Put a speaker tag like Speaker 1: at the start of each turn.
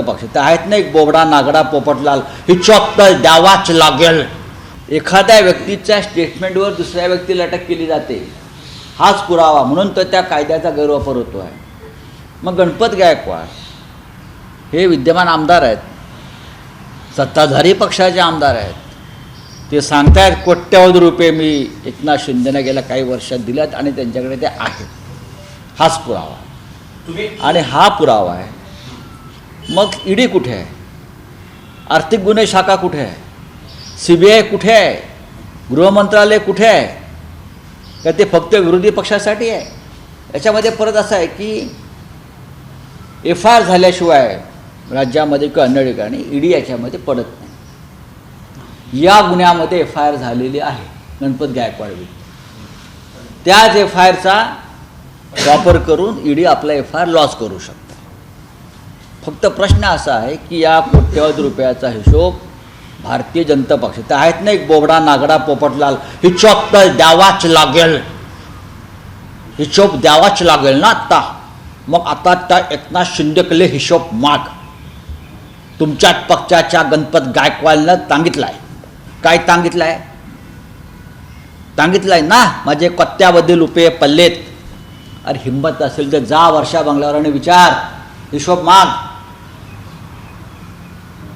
Speaker 1: पक्ष ते आहेत ना एक बोबडा नागडा पोपटलाल ही चॉप तर द्यावाच लागेल. एखाद्या व्यक्तीच्या स्टेटमेंटवर दुसऱ्या व्यक्तीला अटक केली जाते. हाच पुरावा म्हणून तर त्या कायद्याचा गैरवापर होतो आहे मग गणपत गायकवाड हे विद्यमान आमदार आहेत. सत्ताधारी पक्षाचे आमदार आहेत. ते सांगतायत कोट्यवधी रुपये मी एकनाथ शिंदेने गेल्या काही वर्षात दिल्यात आणि त्यांच्याकडे ते आहेत. हाच पुरावा. आणि हा पुरावा आहे मग ईडी कुठे आहे? आर्थिक गुन्हे शाखा कुठे आहे? सी बी आय कुठे आहे? गृहमंत्रालय कुठे आहे? का ते फक्त विरोधी पक्षासाठी आहे? याच्यामध्ये परत असं आहे की एफ आय आर झाल्याशिवाय राज्यामध्ये किंवा अन्य ठिकाणी ईडी याच्यामध्ये पडत नाही. या गुन्ह्यामध्ये एफ आय आर झालेली आहे गणपत गायकवाड. विरुद्ध त्याच एफ आय आरचा वापर करून ईडी आपला एफ आय आर लॉस करू शकतो. फक्त प्रश्न असा आहे की या कोट्यवधी रुपयाचा हिशोब भारतीय जनता पक्ष ते आहेत ना एक बोबडा नागडा पोपटलाल हिशोब तर द्यावाच लागेल. हिशोब द्यावाच लागेल ना आत्ता मग आता त्या एकनाथ शिंदेकडे हिशोब माग. तुमच्याच पक्षाच्या गणपत गायकवाडनं सांगितलं आहे काय सांगितलं आहे सांगितलं आहे ना माझे कत्त्याबद्दल रुपये पल्लेत अरे हिंमत असेल तर जा वर्षा बंगल्यावर आणि विचार. हिशोब माग.